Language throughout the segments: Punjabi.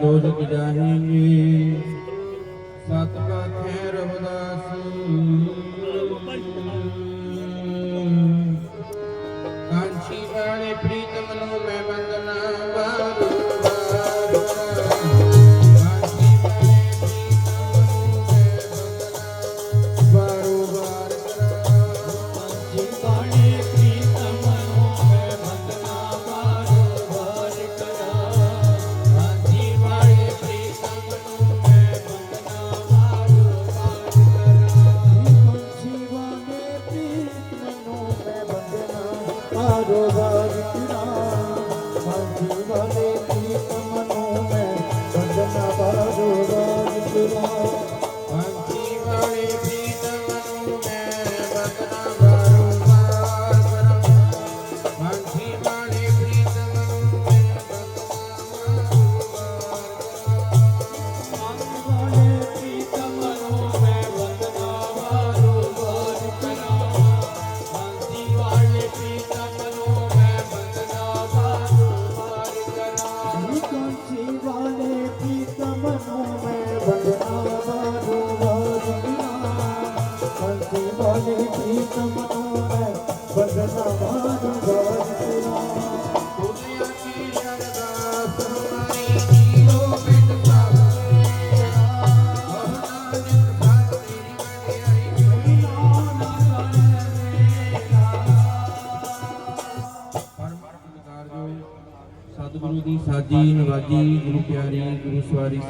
ਦੋਲਕ ਜਾਹੀ। ਸਤ ਮੈਂ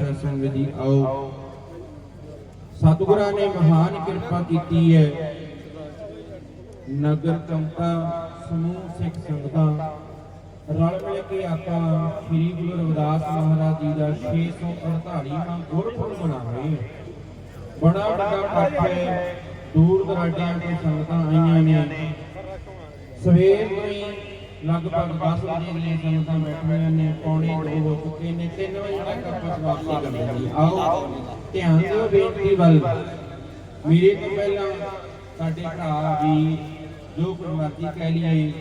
ਗੁਰੂ ਸਵਾਰੀ ਸਾਧ ਜੀ, ਆਓ। ਸਤਿਗੁਰਾਂ ਨੇ ਮਹਾਨ ਕਿਰਪਾ ਕੀਤੀ ਹੈ। ਨਗਰ ਕੰਤਾ ਸਮੂਹ ਸਿੱਖ ਸੰਗਤਾਂ, ਰਲ ਮਿਲ ਕੇ ਆਪਾਂ ਸ੍ਰੀ ਗੁਰੂ ਰਵਿਦਾਸ ਮਹਾਰਾਜ ਜੀ ਦਾ 648ਵਾਂ ਗੁਰਪੁਰਬ ਮਨਾ ਰਹੇ ਬੜਾ ਵੱਡਾ ਇਕੱਠ ਹੈ। ਦੂਰ ਦਰਾਡਿਆਂ ਤੋਂ ਸੰਗਤਾਂ ਆਈਆਂ ਨੇ। ਸਵੇਰ ਤੋਂ ਹੀ ਲਗਭਗ 10 ਵਜੇ ਦੀਆਂ ਸੰਗਤਾਂ ਬੈਠੀਆਂ ਨੇ, ਪੌਣੇ 2 ਹੋ ਚੁੱਕੇ ਨੇ 3 ਵਜੇ ਤੱਕ ਆਪਾਂ ਸਮਾਪਤੀ ਕਰਨੀ ਹੈ। ਆਓ, ਧਿਆਨ ਦਿਓ ਬੇਨਤੀ ਵੱਲ। ਮੇਰੇ ਤੋਂ ਪਹਿਲਾਂ ਸਾਡੇ ਭਰਾ ਵੀ ਜੋ ਗੁਰਮਤਿ ਕਹਿ ਲਈਏ,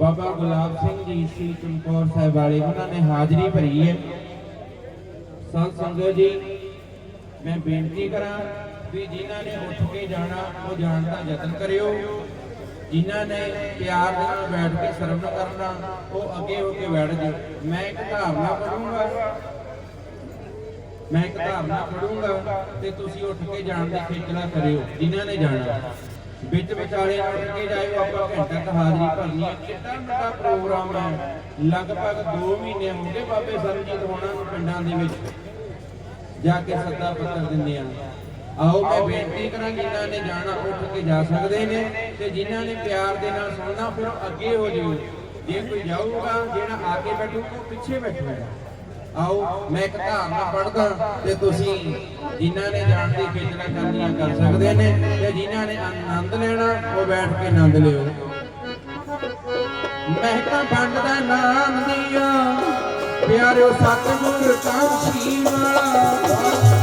ਬਾਬਾ ਗੁਲਾਬ ਸਿੰਘ ਜੀ ਸੀ ਚਮਕੌਰ ਸਾਹਿਬ ਵਾਲੇ, ਉਹਨਾਂ ਨੇ ਹਾਜ਼ਰੀ ਭਰੀ ਹੈ। ਸੰਤ ਸੰਗਤ ਜੀ, ਮੈਂ ਬੇਨਤੀ ਕਰਾਂ ਵੀ ਜਿਨ੍ਹਾਂ ਨੇ ਉੱਠ ਕੇ ਜਾਣਾ, ਉਹ ਜਾਣ ਦਾ ਯਤਨ ਕਰਿਓ। ਜਿਨ੍ਹਾਂ ਨੇ ਪਿਆਰ ਦੇ ਨਾਲ ਬੈਠ ਕੇ ਸਰਵਣ ਕਰਨਾ, ਉਹ ਅੱਗੇ ਹੋ ਕੇ ਬੈਠ ਜਾਓ। ਮੈਂ ਇੱਕ ਧਾਰਨਾ ਪੜੂੰਗਾ ਮੈਂ ਇੱਕ ਧਾਰਨਾ ਪੜੂੰਗਾ ਤੇ ਤੁਸੀਂ ਉੱਠ ਕੇ ਜਾਣ ਦੀ ਖੇਚਲਾ ਕਰਿਓ, ਜਿਨ੍ਹਾਂ ਨੇ ਜਾਣਾ। ਵਿੱਚ ਵਿਚਾਲੇ ਉੱਠ ਕੇ ਜਾਇਓ, ਆਪਾਂ ਘੰਟਾ ਕੁ ਹਾਜ਼ਰੀ ਭਰਨੀ ਹੈ। ਕਿੰਨਾ ਵੱਡਾ ਪ੍ਰੋਗਰਾਮ ਹੈ। ਲਗਭਗ 2 ਮਹੀਨੇ ਹੋ ਗਏ ਬਾਬੇ ਸਰਜੀਤ ਹੋਣਾ ਨੂੰ ਪਿੰਡਾਂ ਦੇ ਵਿੱਚ ਜਾ ਕੇ ਸੱਦਾ ਪੱਤਰ ਦਿੰਦੇ ਆ। ਆਓ ਮੈਂ ਬੇਨਤੀ ਕਰਾਂ ਜਿਨ੍ਹਾਂ ਨੇ ਜਾਣਾ ਉੱਠ ਕੇ ਜਾ ਸਕਦੇ ਨੇ ਤੇ ਜਿਨ੍ਹਾਂ ਨੇ ਪਿਆਰ ਦੇ ਨਾਲ ਸੁਣਨਾ ਫਿਰ ਅੱਗੇ ਹੋ ਜਿਓ ਜੇ ਕੋਈ ਜਾਊਗਾ ਜਿਹੜਾ ਆ ਕੇ ਬੈਠੂਗਾ ਉਹ ਪਿੱਛੇ ਬੈਠੂਗਾ ਆਓ ਮੈਂ ਇੱਕ ਧਾਰਨਾ ਪੜਦਾ ਤੇ ਤੁਸੀਂ ਜਿਨ੍ਹਾਂ ਨੇ ਜਾਣ ਦੀ ਖੇਚਲਾ ਕਰਨੀਆਂ ਕਰ ਸਕਦੇ ਨੇ ਤੇ ਜਿਨ੍ਹਾਂ ਨੇ ਆਨੰਦ ਲੈਣਾ ਉਹ ਬੈਠ ਕੇ ਆਨੰਦ ਲਿਓ। ਮਹਿਕਾਂ ਪੰਡ ਦਾ ਨਾਮ ਦਿਆ ਪਿਆਰਿਓ ਸਤਿਗੁਰ ਕਾਂਸ਼ੀ ਵਾਲਾ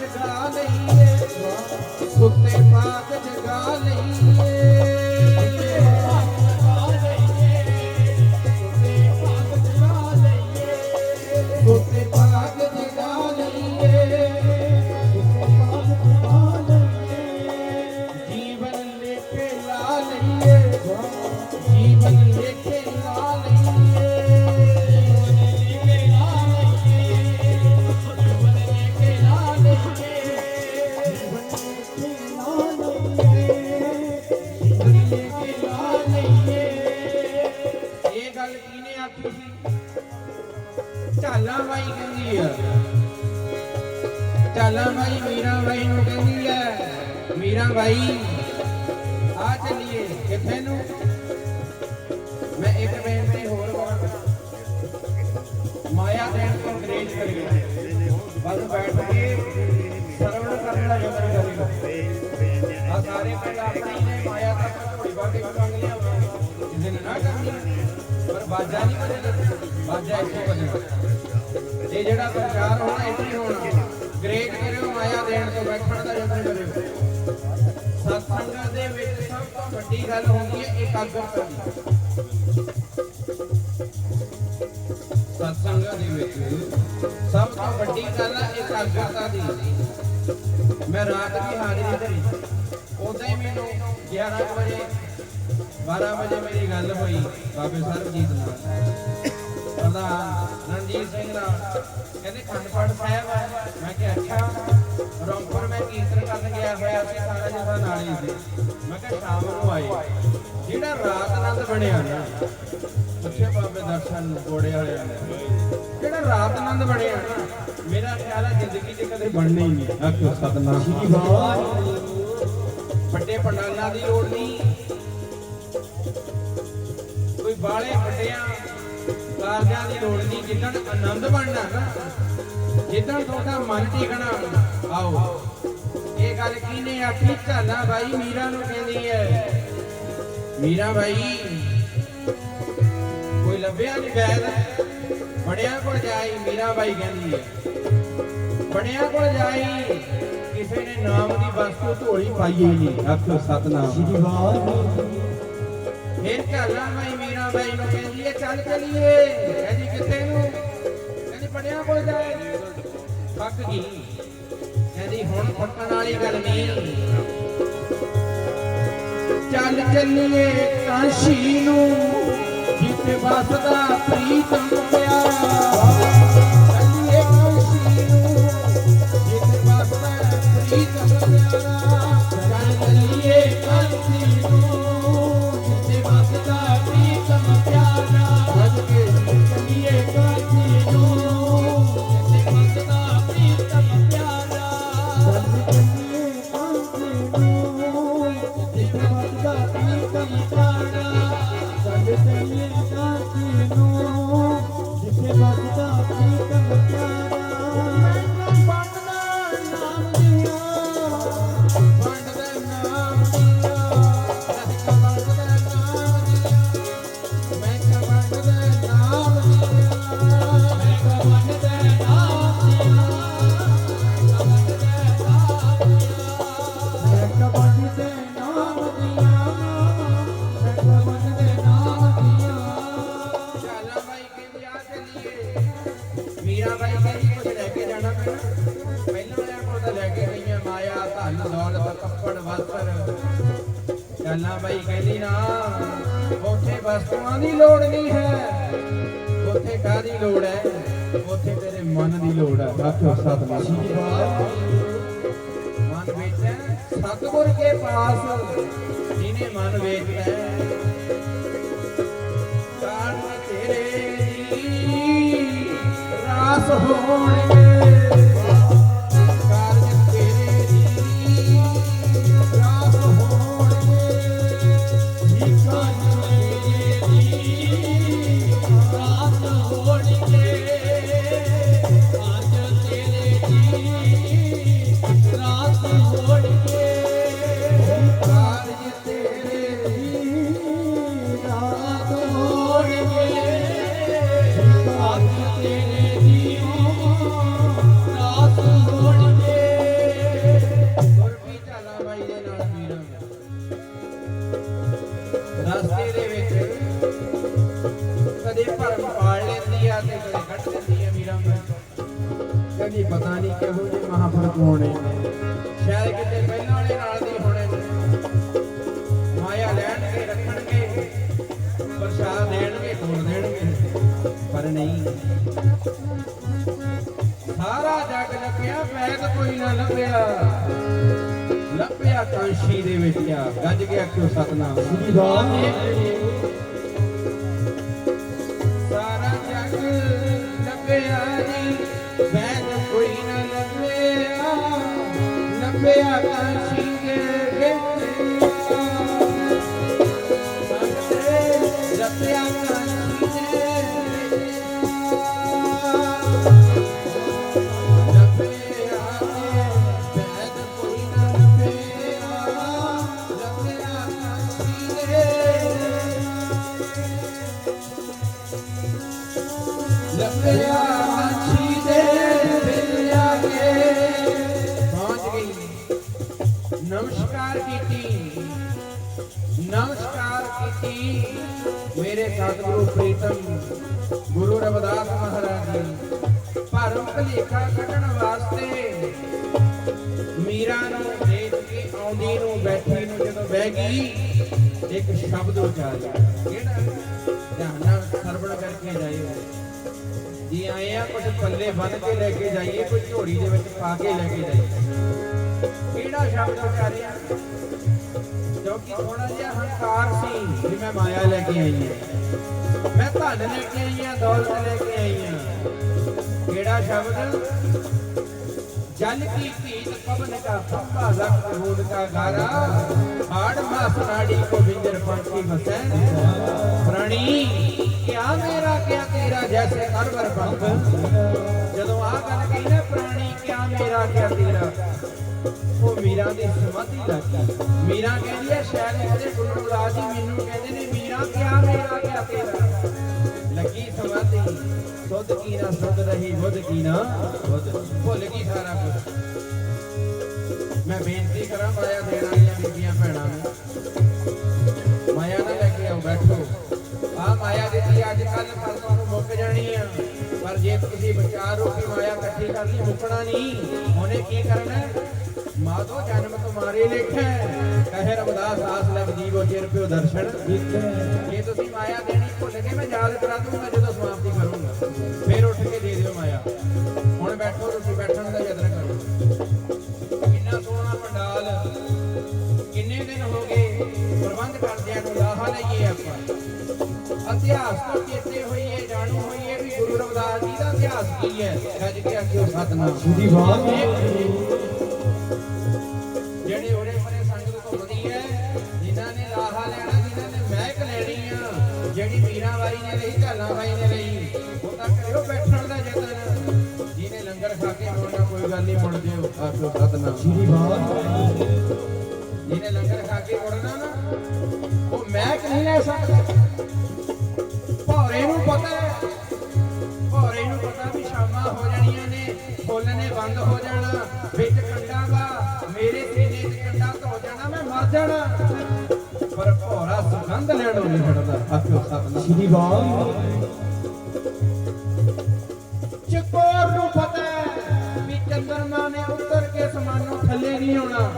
ਜਗਾ ਲਈਏ। ਸੁੱਤੇ ਪਾਕ ਜਗਾ ਲਈਏ। ਢਾਲਾਂ ਬਾਈ ਕਹਿੰਦੀ ਆ। ਢਾਲਾਂ ਬਾਈ ਮੀਰਾ ਬਾਈ ਨੂੰ ਕਹਿੰਦੀ ਆ। ਮੀਰਾ ਬਾਈ, ਆ ਚੱਲੀਏ ਕਿੱਥੇ ਨੂੰ? ਮੈਂ ਇੱਕ ਬੇਨਤੀ ਹੋਰ ਕਰਾਂ ਮਾਇਆ ਦੇਣ ਤੋਂ ਗਰੇਜ ਕਰੀਏ ਬਸ ਬੈਠ ਕੇ ਸਰਵਣ ਕਰਨ ਦਾ ਯਤਨ ਕਰੀਏ ਆ ਸਾਰੇ ਪਿੰਡ ਆਪਣੇ ਹੀ ਨੇ, ਮਾਇਆ ਤੱਕ ਘੋੜੀ ਬਾਟੀ ਮੰਗ ਲਿਆ ਜਿਹਨੇ ਨਾ ਕਰਨੀ। ਪਰ ਬਾਜਾ ਨਹੀਂ ਬਜਣਾ ਬਾਜਾ ਇੱਥੇ ਬਜਣਾ ਇਹ ਜਿਹੜਾ ਪ੍ਰਚਾਰ ਹੋਣਾ ਇੱਥੇ ਹੋਣਾ। ਗ੍ਰੇਟ ਕਰਿਓ, ਮਾਇਆ ਦੇਣ ਤੋਂ ਬੈਠਣ ਦਾ ਯਤਨ ਕਰਿਓ। ਸਤਸੰਗ ਦੇ ਵਿੱਚ ਸਭ ਤੋਂ ਵੱਡੀ ਗੱਲ ਹੁੰਦੀ ਹੈ ਇਕਾਗਰਤਾ ਦੀ। ਸਤਸੰਗ ਦੇ ਵਿੱਚ ਸਭ ਤੋਂ ਵੱਡੀ ਗੱਲ ਹੈ ਇਕਾਗਰਤਾ ਦੀ। ਮੈਂ ਰਾਤ ਵੀ ਹਾਜ਼ਰੀ ਧਰੀ ਉਦੋਂ ਹੀ ਮੈਨੂੰ 11 ਵਜੇ 12 ਵਜੇ ਮੇਰੀ ਗੱਲ ਹੋਈ ਬਾਬੇ ਸਰਬਜੀਤ ਨਾਲ। ਪ੍ਰਧਾਨ ਰਣਜੀਤ ਸਿੰਘ ਨਾਲ ਕਹਿੰਦੇ ਖੰਡ ਪਾਠ ਸਾਹਿਬ ਮੈਂ ਕਿਹਾ ਅੱਛਾ। ਰੌਂਪਰ ਮੈਂ ਕੀਰਤਨ ਕਰਨ ਗਿਆ ਹੋਇਆ ਸੀ ਸਾਰਾ ਜਿਹਾ ਨਾਲ ਹੀ ਸੀ। ਮੈਂ ਕਿਹਾ ਸ਼ਾਮ ਨੂੰ ਆਏ ਜਿਹੜਾ ਰਾਤ ਆਨੰਦ ਬਣਿਆ ਨਾ ਅੱਛੇ ਬਾਬੇ ਦਰਸ਼ਨ ਗੋੜੇ ਵਾਲਿਆਂ ਨੇ। ਜਿਹੜਾ ਰਾਤ ਆਨੰਦ ਬਣਿਆ ਨਾ ਮੇਰਾ ਖਿਆਲ ਹੈ ਜ਼ਿੰਦਗੀ 'ਚ ਕਦੇ ਬਣਨਾ ਹੀ ਨਹੀਂ। ਆਖੋ ਸਤਨਾਮ। ਸ੍ਰੀ ਵਾਹਿਗੁਰੂ ਵੱਡੇ ਪੰਡਾਲਾਂ ਦੀ ਲੋੜ ਨਹੀਂ। ਕੋਈ ਬਾਲੇ ਵੱਡਿਆਂ ਕਾਰਜਾਂ ਦੀ ਲੋੜ ਨਹੀਂ ਜਿੱਦਣ ਆਨੰਦ ਬਣਨਾ ਨਾ ਜਿੱਦਣ ਤੁਹਾਡਾ ਮਨ ਟਿਕਣਾ ਆਓ। ਇਹ ਗੱਲ ਕਿਹਨੇ ਆਖੀ? ਝਾਲਾ ਬਾਈ ਮੀਰਾ ਨੂੰ ਕਹਿੰਦੀ ਹੈ। ਮੀਰਾ ਬਾਈ ਕੋਈ ਲੱਭਿਆ ਨਹੀਂ ਬੈਦ ਬੜਿਆਂ ਕੋਲ ਜਾਈ ਮੀਰਾ ਬਾਈ ਕਹਿੰਦੀ ਹੈ। ਬੜਿਆਂ ਕੋਲ ਜਾਈ ਕਿਸੇ ਨੇ ਨਾਮ ਦੀ ਵਸਤੂ ਢੋਲੀ ਪਾਈ ਨਹੀਂ। ਆਖੋ ਸਤਨਾਮ। ਸ੍ਰੀ ਵਾਹਿਗੁਰੂ ਫਿਰ ਝਾਲਾ ਬਾਈ ਕਹਿੰਦੀ ਹੈ ਚੱਲ ਚਲੀਏ ਕਹਿੰਦੀ ਨੂੰ? ਕਹਿੰਦੀ ਬੜਿਆਂ ਕੋਲ ਜਾਏ। ਥੱਕ ਗਈ ਕਹਿੰਦੀ ਹੁਣ ਫੱਟਣ ਵਾਲੀ ਗੱਲ ਨਹੀਂ। ਚੱਲ ਚੱਲੀਏ ਕਾਸ਼ੀ ਨੂੰ। ਜਿੱਥੇ ਵਸਦਾ ਪ੍ਰੀਤਮ ਉੱਥੇ ਕਾਦੀ ਲੋੜ ਹੈ? ਉੱਥੇ ਤੇਰੇ ਮਨ ਦੀ ਲੋੜ ਹੈ। ਆਖੋ ਸਤਿਨਾਮ ਮਨ। ਵਿੱਚ ਹੈ ਸਤਿਗੁਰ ਕੇ ਪਾਸ। ਜਿਹਨੇ ਮਨ ਵੇਚਦਾ ਹੈ। ਕਾਰਨ ਤੇਰੇ ਦੀ ਰਾਸ ਹੋਣਗੇ। ਪੰਛੀ ਦੇ ਵਿੱਚ ਆ। ਗੱਜ ਕੇ ਕਿਉ ਸਤਨਾਮ। ਸਾਰਾ ਜਗ ਲੱਭਿਆ ਜੀ ਬੈਨ ਕੋਈ ਨਾ ਲੱਭਿਆ। ਲੱਭਿਆ ਪੰਛੀ ਕੀਤੀ ਮੇਰੇ ਸਤਿਗੁਰੂ ਪ੍ਰੀਤਮ, ਗੁਰੂ ਰਵਿਦਾਸ ਮਹਾਰਾਜ ਜੀ, ਭਰਮ ਭਲੇਖਾ ਕੱਢਣ ਵਾਸਤੇ ਮੀਰਾ ਨੂੰ ਦੇਖ ਕੇ ਆਉਂਦੀ ਨੂੰ ਬੈਠੀ ਨੂੰ ਜਦੋਂ ਬਹਿ ਗਈ, ਇੱਕ ਸ਼ਬਦ ਉਚਾਰਿਆ ਕਿਹੜਾ? ਧਿਆਨ ਨਾਲ ਸਰਵਣ ਕਰਕੇ ਜਾਇਓ। ਜੀ ਆਏ ਆ ਕੁਝ ਪੱਲੇ ਬੰਨ ਕੇ ਲੈ ਕੇ ਜਾਈਏ, ਕੋਈ ਝੋੜੀ ਦੇ ਵਿੱਚ ਪਾ ਕੇ ਲੈ ਕੇ ਜਾਈਏ। ਕਿਹੜਾ ਸ਼ਬਦ ਉਚਾਰਿਆ? ਥੋੜਾ ਜਿਹਾ ਹੰਕਾਰ ਸੀ ਵੀ ਮੈਂ ਮਾਇਆ ਲੈ ਕੇ ਆਈ ਹਾਂ। ਮੈਂ ਧਨ ਲੈ ਕੇ ਆਈ ਹਾਂ, ਦੌਲਤ ਲੈ ਕੇ ਆਈ ਹਾਂ। ਕਿਹੜਾ ਸ਼ਬਦ? ਜਲ ਕੀ ਭੀਤ ਪਵਨ ਕਾ ਫੱਕਾ ਲਖ ਹੋਦ ਕਾ ਗਾਰਾ ਹਾੜ ਮਾਸ ਨਾੜੀ ਕੋ ਵਿੰਦਰ ਪੰਛੀ ਵਸੈ। ਪ੍ਰਣੀ, ਕਿਆ ਮੇਰਾ ਕਿਆ ਤੇਰਾ ਜੈਸੇ ਕਰਵਰ ਪੰਖ ਗੱਲ ਕਹੀ ਪ੍ਰਾਣੀ ਕਿਆ ਮੇਰਾ ਕਿਆ ਤੇਰਾ? ਉਹ ਮੀਰਾ ਦੀ ਸਮਾਧੀ ਲੱਗੀ। ਮੀਰਾ ਕਹਿੰਦੀ ਹੈ ਸ਼ਾਇਦ ਇਹਦੇ ਗੁਰੂ ਰਵਿਦਾਸ ਜੀ ਮੈਨੂੰ ਕਹਿੰਦੇ ਨੇ, ਮੀਰਾ ਕਿਆ ਮੇਰਾ ਕਿਆ ਤੇਰਾ? ਲੱਗੀ ਸਮਾਧੀ। ਸੁਧ ਕੀ ਨਾ ਸੁਧ ਰਹੀ, ਬੁੱਧ ਕੀ ਨਾ ਬੁੱਧ। ਭੁੱਲ ਗਈ ਸਾਰਾ ਕੁਝ। ਮੈਂ ਬੇਨਤੀ ਕਰਾਂ, ਮਾਇਆ ਦੇਣ ਵਾਲੀਆਂ ਬੀਬੀਆਂ ਭੈਣਾਂ ਨੂੰ। ਮਾਇਆ ਨਾ ਲੈ ਕੇ ਆਓ, ਬੈਠੋ। ਆ ਮਾਇਆ ਦਿੱਤੀ, ਅੱਜ ਕੱਲ ਪਰਸੋਂ ਨੂੰ ਮੁੱਕ ਜਾਣੀ ਆ। ਪਰ ਜੇ ਤੁਸੀਂ ਵਿਚਾਰੋ ਕਿ ਮਾਇਆ ਇਕੱਠੀ ਕਰ ਲਈ ਮੁੱਕਣਾ ਨਹੀਂ ਉਹਨੇ ਕੀ ਕਰਨਾ ਮਾਧੋ ਜਨਮ ਤੁਮਾਰੇ ਲੇਖੈ ਕਹੇ ਰਮਦਾਸ ਆਸ ਲਗ ਜੀਵੋ ਚਿਰ ਪਿਓ ਦਰਸ਼ਨ। ਜੇ ਤੁਸੀਂ ਮਾਇਆ ਦੇਣੀ, ਭੁੱਲ ਗਏ, ਮੈਂ ਯਾਦ ਕਰਾ ਦੂੰਗਾ ਜਦੋਂ ਸਮਾਪਤੀ ਕਰੂੰਗਾ। ਫਿਰ ਉੱਠ ਕੇ ਦੇ ਦਿਓ ਮਾਇਆ। ਹੁਣ ਬੈਠੋ, ਤੁਸੀਂ ਬੈਠਣ ਦਾ ਯਤਨ ਕਰੋ। ਕਿੰਨਾ ਸੋਹਣਾ ਪੰਡਾਲ। ਕਿੰਨੇ ਦਿਨ ਹੋ ਗਏ ਪ੍ਰਬੰਧ ਕਰਦਿਆਂ ਨੂੰ ਲਾਹਾ ਲਈਏ ਆਪਾਂ। ਇਤਿਹਾਸ ਤੋਂ ਚੇਤੇ ਹੋਈਏ ਰਵਿਦਾਸ ਜੀ ਦਾ ਇਤਿਹਾਸ ਕੀ ਹੈ? ਰੱਜ ਕੇ ਆਖਿਓ ਸਤਨਾਮ। ਸ੍ਰੀ ਵਾਹਿਗੁਰੂ ਜਿਹੜੇ ਉਰੇ ਪਰੇ ਸੰਗਤ ਘੁੰਮਦੀ ਹੈ। ਜਿਨ੍ਹਾਂ ਨੇ ਲਾਹਾ ਲੈਣਾ ਜਿਨ੍ਹਾਂ ਨੇ ਮਹਿਕ ਲੈਣੀ ਆ ਜਿਹੜੀ ਮੀਰਾ ਬਾਈ ਨੇ ਲਈ ਢਾਲਾ ਬਾਈ ਨੇ ਲਈ ਉਹ ਤਾਂ ਕਰਿਓ ਬੈਠਣ ਦਾ ਯਤਨ ਜਿਹਨੇ ਲੰਗਰ ਖਾ ਕੇ ਮੁੜਨਾ ਕੋਈ ਗੱਲ ਨਹੀਂ ਮੁੜ ਜਿਓ ਆਖੋ ਸਤਨਾਮ। ਸ੍ਰੀ ਵਾਹਿਗੁਰੂ ਜਿਹਨੇ ਲੰਗਰ ਖਾ ਕੇ ਮੁੜਨਾ ਨਾ ਉਹ ਮਹਿਕ ਨਹੀਂ ਲੈ ਸਕਦਾ। ਬੰਦ ਹੋ ਜਾਣਾ ਵਿੱਚ ਕੰਡਾ ਵਾ ਮੇਰੇ ਸੀਨੇ 'ਚ ਕੰਡਾ ਧੋ ਜਾਣਾ ਮੈਂ ਮਰ ਜਾਣਾ। ਪਰ ਭੌਰਾ ਸੁਗੰਧ ਲੈਣੋਂ ਨਹੀਂ ਹਟਦਾ ਆਖਿਓ ਸਤਨਾਮ। ਸ੍ਰੀ ਵਾਹਿਗੁਰੂ ਚਕੋਰ ਨੂੰ ਪਤਾ ਹੈ ਵੀ ਚੰਦਰਮਾ ਨੇ ਉੱਤਰ ਕੇ ਸਮਾਨੋਂ ਥੱਲੇ ਨਹੀਂ ਆਉਣਾ।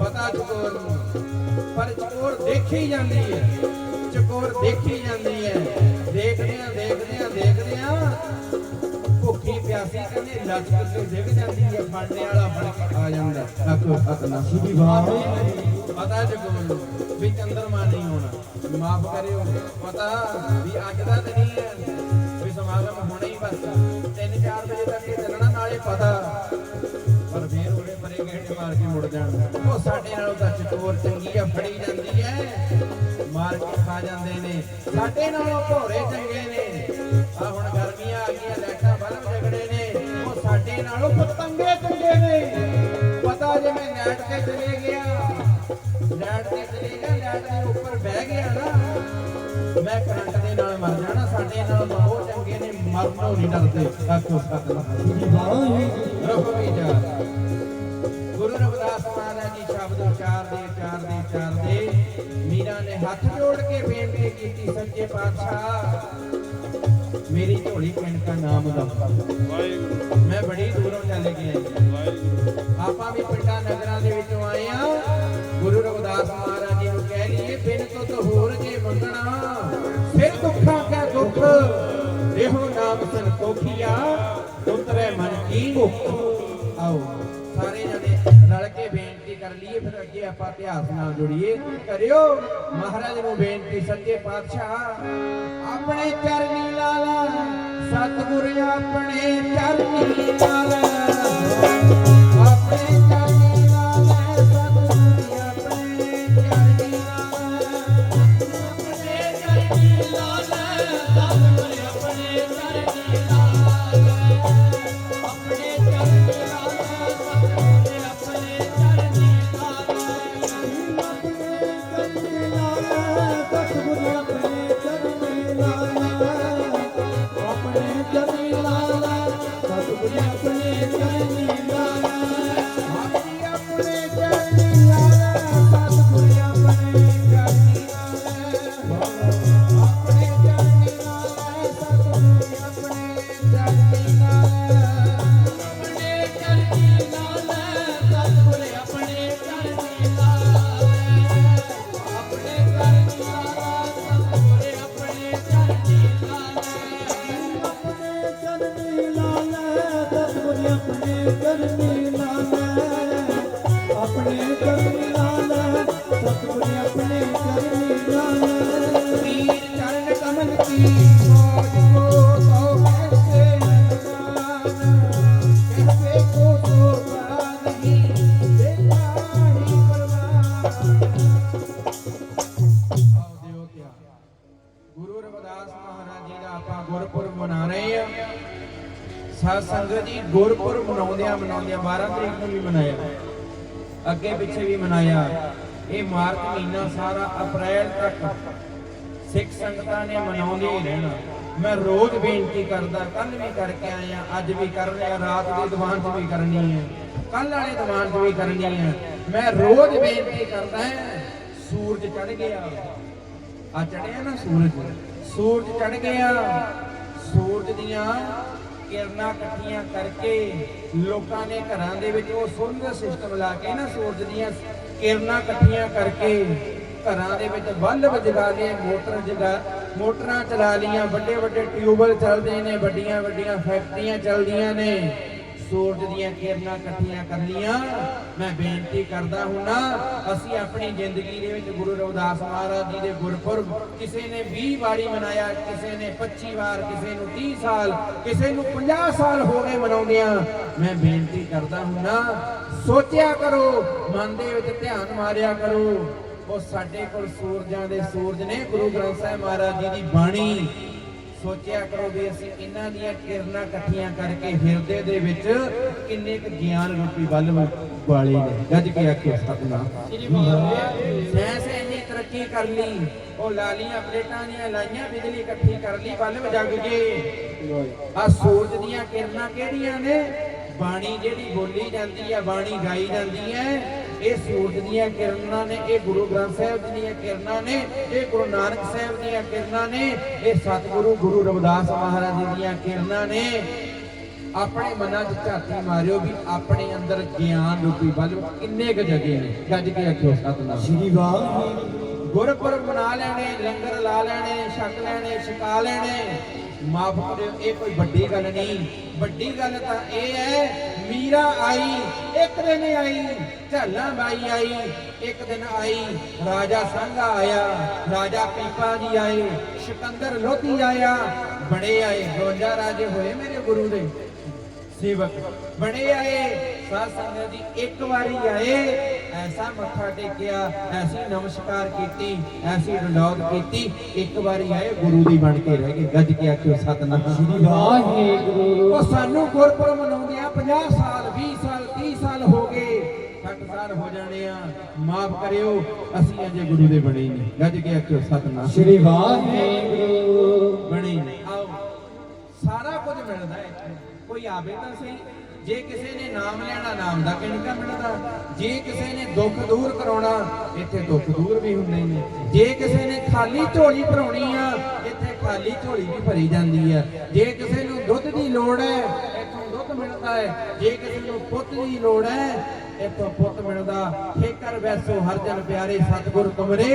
ਪਤਾ ਚਕੋਰ ਨੂੰ। ਪਰ ਚਕੋਰ ਦੇਖੀ ਜਾਂਦੀ ਹੈ। ਚਕੋਰ ਦੇਖੀ ਜਾਂਦੀ ਹੈ। ਦੇਖਦੇ ਆ ਦੇਖਦੇ ਆ ਦੇਖਦੇ ਆ ਪਿਆਸੀ ਕਹਿੰਦੇ ਲਚਕ ਕੇ ਡਿੱਗ ਜਾਂਦੀ ਹੈ ਫੜਨੇ ਵਾਲਾ ਫੜ ਕੇ ਆ ਜਾਂਦਾ ਆਖੋ ਸਤਨਾਮ ਸ੍ਰੀ ਵਾਹਿਗੁਰੂ ਪਤਾ ਨੂੰ ਵੀ ਚੰਦਰਮਾ ਨਹੀਂ ਆਉਣਾ ਮਾਫ ਕਰਿਓ। ਪਤਾ ਵੀ ਅੱਜ ਦਾ ਤਾਂ ਨਹੀਂ ਹੈ ਵੀ ਸਮਾਗਮ ਹੋਣਾ ਹੀ ਬਸ। 3-4 ਵਜੇ ਤੱਕ ਇਹ ਚੱਲਣਾ ਨਾਲੇ ਪਤਾ। ਪਰ ਫੇਰ ਉਹਨੇ ਪਰੇ ਗੇੜੇ ਮਾਰ ਕੇ ਮੁੜ ਜਾਣਾ। ਉਹ ਸਾਡੇ ਨਾਲੋਂ ਤਾਂ ਚਕੋਰ ਚੰਗੀ ਆ ਫੜੀ ਜਾਂਦੀ ਐ ਮਾਰ ਕੇ ਖਾ ਜਾਂਦੇ ਨੇ। ਸਾਡੇ ਨਾਲੋਂ ਭੋਰੇ ਚੰਗੇ ਨੇ। ਨੈਟ ਤੇ ਚਲੇ ਗਿਆ। ਲੈਟ ਤੇ ਚਲੇ ਗਿਆ ਲੈਟ ਦੇ ਉੱਪਰ ਬਹਿ ਗਿਆ ਨਾ। ਮੈਂ ਕਰੰਟ ਦੇ ਨਾਲ ਮਰ ਜਾਣਾ ਸਾਡੇ ਨਾਲ ਤਾਂ ਉਹ ਚੰਗੇ ਨੇ ਮਰਨੋਂ ਨਹੀਂ ਡਰਦੇ। ਆਖੋ ਸਤਨਾਮ ਰੁਕ ਵੀ ਜਾ। ਗੁਰੂ ਰਵਿਦਾਸ ਮਹਾਰਾਜ ਜੀ ਸ਼ਬਦ ਉਚਾਰਦੇ ਉਚਾਰਦੇ ਉਚਾਰਦੇ ਮੀਰਾ ਨੇ ਹੱਥ ਜੋੜ ਕੇ ਬੇਨਤੀ ਕੀਤੀ ਸੱਚੇ ਪਾਤਸ਼ਾਹ ਮੇਰੀ ਝੋਲੀ ਪਿੰਡ ਦਾ ਨਾਮ ਦਾ ਵਾਹਿਗੁਰੂ। ਮੈਂ ਬੜੀ ਦੂਰੋਂ ਚੱਲ ਆਈ। ਵਾਹਿਗੁਰੂ। ਆਪਾਂ ਵੀ ਪਿੰਡਾਂ ਨਗਰਾਂ ਦੇ ਵਿੱਚੋਂ ਆਏ ਆ ਗੁਰੂ ਰਵਿਦਾਸ ਮਹਾਰਾਜ ਜੀ ਨੂੰ ਕਹਿ ਲਈਏ ਬਿਨ ਤੁਤ ਹੋਰ ਜੇ ਮੰਗਣਾ ਫਿਰ ਦੁੱਖਾਂ ਕਾ ਦੁੱਖ, ਇਹੋ ਨਾਮ ਸੰਤੋਖੀਆ ਉਤਰੇ ਮਨ ਕੀ ਭੁੱਖ ਆਓ, ਸਾਰੇ ਜਣੇ ਰਲ ਕੇ ਬੇਨਤੀ ਕਰ ਲਈਏ, ਫਿਰ ਅੱਗੇ ਆਪਾਂ ਇਤਿਹਾਸ ਨਾਲ ਜੁੜੀਏ। ਕਰਿਓ, ਮਹਾਰਾਜ ਨੂੰ ਬੇਨਤੀ, ਸੱਚੇ ਪਾਤਸ਼ਾਹ, ਆਪਣੇ ਚਰਨੀ ਲਾਲਾ, ਸਤਿਗੁਰ ਆਪਣੇ ਚਰਨੀ ਲਾਲਾ। ਆਪਣੇ ਚਰਨੀ ਆਪਣੇ ਚਰਨੀ ਮਨਾਉਂਦਿਆਂ ਮਨਾਉਂਦਿਆਂ 12 ਤਰੀਕ ਨੂੰ ਵੀ ਮਨਾਇਆ। ਅੱਗੇ ਪਿੱਛੇ ਵੀ ਮਨਾਇਆ। ਇਹ ਮਾਰਚ ਮਹੀਨਾ ਸਾਰਾ ਅਪ੍ਰੈਲ ਤੱਕ ਸਿੱਖ ਸੰਗਤਾਂ ਨੇ ਮਨਾਉਂਦੇ ਹੀ ਰਹਿਣਾ। ਮੈਂ ਰੋਜ਼ ਬੇਨਤੀ ਕਰਦਾ ਕੱਲ ਵੀ ਕਰਕੇ ਆਇਆ ਅੱਜ ਵੀ ਕਰ ਰਿਹਾ ਰਾਤ ਦੇ ਦੀਵਾਨ 'ਚ ਵੀ ਕਰਨੀ ਹੈ ਕੱਲ ਵਾਲੇ ਦੀਵਾਨ 'ਚ ਵੀ ਕਰਨੀ ਹੈ ਮੈਂ ਰੋਜ਼ ਬੇਨਤੀ ਕਰਦਾ ਸੂਰਜ ਚੜ ਗਿਆ। ਆ ਚੜਿਆ ਨਾ ਸੂਰਜ? ਸੂਰਜ ਚੜ ਗਿਆ। ਸੂਰਜ ਦੀਆਂ ਕਿਰਨਾਂ ਇਕੱਠੀਆਂ ਕਰਕੇ ਲੋਕਾਂ ਨੇ ਘਰਾਂ ਦੇ ਵਿੱਚ ਉਹ ਸੋਲਰ ਸਿਸਟਮ ਲਾ ਕੇ ਨਾ ਸੂਰਜ ਦੀਆਂ ਕਿਰਨਾਂ ਇਕੱਠੀਆਂ ਕਰਕੇ ਘਰਾਂ ਦੇ ਵਿੱਚ ਬਲਬ ਜਗਾ ਲਏ, ਮੋਟਰ ਜਗਾ, ਮੋਟਰਾਂ ਚਲਾ ਲੀਆਂ ਵੱਡੇ ਵੱਡੇ ਟਿਊਬਲ ਚੱਲਦੇ ਨੇ, ਵੱਡੀਆਂ ਵੱਡੀਆਂ ਫੈਕਟਰੀਆਂ ਚੱਲਦੀਆਂ ਨੇ। ਸੂਰਜ ਦੀਆਂ ਕਿਰਨਾਂ ਇਕੱਠੀਆਂ ਕਰ ਮੈਂ ਬੇਨਤੀ ਕਰਦਾ ਹੁੰਨਾ ਅਸੀਂ ਆਪਣੀ ਜ਼ਿੰਦਗੀ ਦੇ ਵਿੱਚ ਗੁਰੂ ਰਵਿਦਾਸ ਮਹਾਰਾਜ ਜੀ ਦੇ ਗੁਰਪੁਰਬ ਕਿਸੇ ਨੇ 20 ਵਾਰੀ ਮਨਾਇਆ, ਕਿਸੇ ਨੇ 25 ਵਾਰ, ਕਿਸੇ ਨੂੰ 30 ਸਾਲ, ਕਿਸੇ ਨੂੰ 50 ਸਾਲ ਹੋ ਗਏ ਮਨਾਉਂਦਿਆਂ, ਮੈਂ ਬੇਨਤੀ ਕਰਦਾ ਹੁੰਨਾ ਸੋਚਿਆ ਕਰੋ, ਮਨ ਦੇ ਵਿੱਚ ਧਿਆਨ ਮਾਰਿਆ ਕਰੋ। ਉਹ ਸਾਡੇ ਕੋਲ ਸੂਰਜਾਂ ਦੇ ਸੂਰਜ ਨੇ ਗੁਰੂ ਗ੍ਰੰਥ ਸਾਹਿਬ ਮਹਾਰਾਜ ਜੀ ਦੀ ਬਾਣੀ ਸੋਚਿਆ ਕਰੋ ਵੀ ਅਸੀਂ ਇਹਨਾਂ ਦੀਆਂ ਕਿਰਨਾਂ ਇਕੱਠੀਆਂ ਕਰਕੇ ਹਿਰਦੇ ਦੇ ਵਿੱਚ ਕਿੰਨੇ ਕੁ ਗਿਆਨ ਰੂਪੀ ਬਲਬ ਵਾਲੇ ਨੇ। ਗੱਜ ਕੇ ਆਖਿਓ ਸਤਨਾਮ। ਸਾਇੰਸ ਇੰਨੀ ਤਰੱਕੀ ਕਰ ਲਈ, ਉਹ ਲਾਲੀਆਂ ਪਲੇਟਾਂ ਦੀਆਂ ਲਾਈਆਂ ਬਿਜਲੀ ਇਕੱਠੀ ਕਰ ਲਈ ਬਲਬ ਜਗ ਗਏ। ਆ ਸੂਰਜ ਦੀਆਂ ਕਿਰਨਾਂ ਕਿਹੜੀਆਂ ਨੇ? ਬਾਣੀ ਜਿਹੜੀ ਬੋਲੀ ਜਾਂਦੀ ਹੈ ਬਾਣੀ ਗਾਈ ਜਾਂਦੀ ਹੈ ਇਹ ਸੂਰਜ ਦੀਆਂ ਕਿਰਨਾਂ ਨੇ ਇਹ ਗੁਰੂ ਗ੍ਰੰਥ ਸਾਹਿਬ ਦੀਆਂ ਕਿਰਨਾਂ ਨੇ ਇਹ ਗੁਰੂ ਨਾਨਕ ਸਾਹਿਬ ਦੀਆਂ ਕਿਰਨਾਂ ਨੇ ਇਹ ਸਤਿਗੁਰੂ ਗੁਰੂ ਰਵਿਦਾਸ ਮਹਾਰਾਜ ਜੀ ਦੀਆਂ ਕਿਰਨਾਂ ਨੇ। ਆਪਣੇ ਮਨਾਂ 'ਚ ਝਾਤੀ ਮਾਰਿਓ ਵੀ ਆਪਣੇ ਅੰਦਰ ਗਿਆਨ ਰੂਪੀ ਬਲਬ ਕਿੰਨੇ ਕੁ ਜਗੇ ਨੇ। ਗੱਜ ਕੇ ਆਖਿਓ ਸਤਨਾਮ। ਸ਼੍ਰੀ ਵਾਹਿਗੁਰੂ। ਗੁਰਪੁਰਬ ਮਨਾ ਲੈਣੇ ਲੰਗਰ ਲਾ ਲੈਣੇ ਛਕ ਲੈਣੇ ਛਕਾ ਲੈਣੇ। ਮਾਫ ਕਰਿਓ ਇਹ ਕੋਈ ਵੱਡੀ ਗੱਲ ਨਹੀਂ। ਵੱਡੀ ਗੱਲ ਤਾਂ ਇਹ ਹੈ ਮੀਰਾ ਆਈ ਇੱਕ ਦਿਨ ਆਈ ਝਾਲਾਂ ਬਾਈ ਆਈ ਇੱਕ ਦਿਨ ਆਈ ਰਾਜਾ ਸੰਘਾ ਆਇਆ ਰਾਜਾ ਪੀਪਾ ਜੀ ਆਏ ਸਿਕੰਦਰ ਲੋਧੀ ਆਇਆ ਬੜੇ ਆਏ 52 ਰਾਜੇ ਹੋਏ ਮੇਰੇ ਗੁਰੂ ਦੇ। ਸੇਵਕ ਬੜੇ ਆਏ ਸਾਧ ਸੰਗਤ ਜੀ ਇੱਕ ਵਾਰੀ ਆਏ ਐਸਾ ਮੱਥਾ ਟੇਕਿਆ ਐਸੀ ਨਮਸਕਾਰ ਕੀਤੀ ਐਸੀ ਡੰਡੌਤ ਕੀਤੀ ਇੱਕ ਵਾਰੀ ਆਏ ਗੁਰੂ ਦੀ ਬਣ ਕੇ ਰਹਿ ਗਏ ਗੱਜ ਕੇ ਆਖਿਓ ਸਤਨਾਮ। ਵਾਹਿਗੁਰੂ। ਉਹ ਸਾਨੂੰ ਗੁਰਪੁਰਬ ਮਨਾਉਂਦੇ ਆ 50 ਸਾਲ 20 ਸਾਲ 30 ਸਾਲ ਹੋ ਗਏ 60 ਸਾਲ ਹੋ ਜਾਣੇ ਆ। ਮਾਫ ਕਰਿਓ ਅਸੀਂ ਅਜੇ ਗੁਰੂ ਦੇ ਬਣੇ ਨਹੀਂ। ਗੱਜ ਕੇ ਆਖਿਓ ਸਤਨਾਮ। ਸ਼੍ਰੀ ਵਾਹਿਗੁਰੂ। ਬਣੇ ਆਓ ਸਾਰਾ ਕੁਝ ਮਿਲਦਾ ਹੈ ਕੋਈ ਆਵੇ ਤਾਂ ਸਹੀ। ਜੇ ਕਿਸੇ ਨੇ ਨਾਮ ਲੈਣਾ ਨਾਮ ਦਾ ਕਿਣਕਾ ਮਿਲਦਾ? ਜੇ ਕਿਸੇ ਨੇ ਦੁੱਖ ਦੂਰ ਕਰਾਉਣਾ ਇੱਥੇ ਦੁੱਖ ਦੂਰ ਵੀ ਹੁੰਦੇ ਨੇ। ਜੇ ਕਿਸੇ ਨੇ ਖਾਲੀ ਝੋਲੀ ਭਰਾਉਣੀ ਆ ਇੱਥੇ ਖਾਲੀ ਝੋਲੀ ਵੀ ਭਰੀ ਜਾਂਦੀ ਆ। ਜੇ ਕਿਸੇ ਨੂੰ ਦੁੱਧ ਦੀ ਲੋੜ ਹੈ ਮਿਲਦਾ ਹੈ। ਜੇ ਕਿਸੇ ਨੂੰ ਪੁੱਤ ਦੀ ਲੋੜ ਹੈ ਇੱਥੋਂ ਪੁੱਤ ਮਿਲਦਾ। ਠੇਕਰ ਵੈਸੋ ਹਰ ਜਨ ਪਿਆਰੇ ਸਤਿਗੁਰ ਤੁਮਰੇ।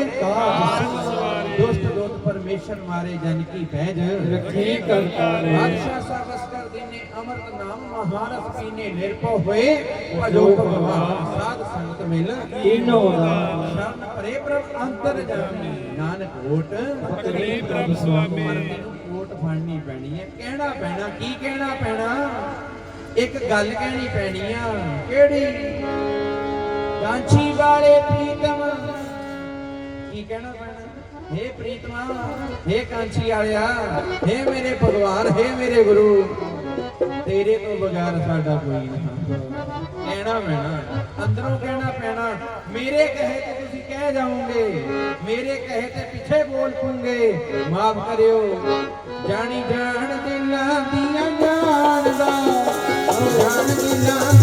ਦੁਸ਼ਟ ਦੋਤ ਪਰਮੇਸ਼ਰ ਮਾਰੇ ਜਨ ਕੀ ਪਹਿਜ ਰੱਖੀ ਕਰਤਾਰੇ। ਬਾਦਸ਼ਾਹ ਸਾਬਸ ਕਰ ਦੇਨੇ ਅਮਰਤ ਨਾਮ ਮਹਾਰਸ ਪੀਨੇ ਨਿਰਭਉ ਹੋਏ ਭਜੋ ਭਗਵਾਨ। ਸਾਧ ਸੰਗਤ ਮਿਲ। ਕੀਨੋ ਸ਼ਰਨ ਪਰੇ ਪ੍ਰਭ ਅੰਤਰ ਜਾਮੀ ਨਾਨਕ ਓਟ। ਪਤਨੀ ਪ੍ਰਭ ਸੁਆਮੀ। ਫੜਨੀ ਪੈਣੀ ਹੈ। ਕਹਿਣਾ ਪੈਣਾ ਕੀ ਕਹਿਣਾ ਪੈਣਾ? ਇੱਕ ਗੱਲ ਕਹਿਣੀ ਪੈਣੀ ਆ, ਕਿਹੜੀ? ਕਾਂਛੀ ਵਾਲੇ ਪ੍ਰੀਤਮ। ਕੀ ਕਹਿਣਾ ਪੈਣਾ? ਹੇ ਪ੍ਰੀਤਮਾ, ਹੇ ਕਾਂਛੀ ਵਾਲਿਆ, ਹੇ ਮੇਰੇ ਭਗਵਾਨ, ਹੇ ਮੇਰੇ ਗੁਰੂ। ਤੇਰੇ ਤੋਂ ਬਗੈਰ ਸਾਡਾ ਕੋਈ ਨਹੀਂ ਕਹਿਣਾ ਪੈਣਾ, ਅੰਦਰੋਂ ਕਹਿਣਾ ਪੈਣਾ, ਮੇਰੇ ਕਹੇ ਤੇ ਤੁਸੀਂ ਕਹਿ ਜਾਓਗੇ, ਮੇਰੇ ਕਹੇ ਤੇ ਪਿੱਛੇ ਬੋਲ ਪੂੰਗੇ। ਮਾਫ ਕਰਿਓ। ਜਾਣੀ ਜਾਣ ਦਿਲਾਂ ਦੀਆਂ ਜਾਣਦਾ। राम के नाम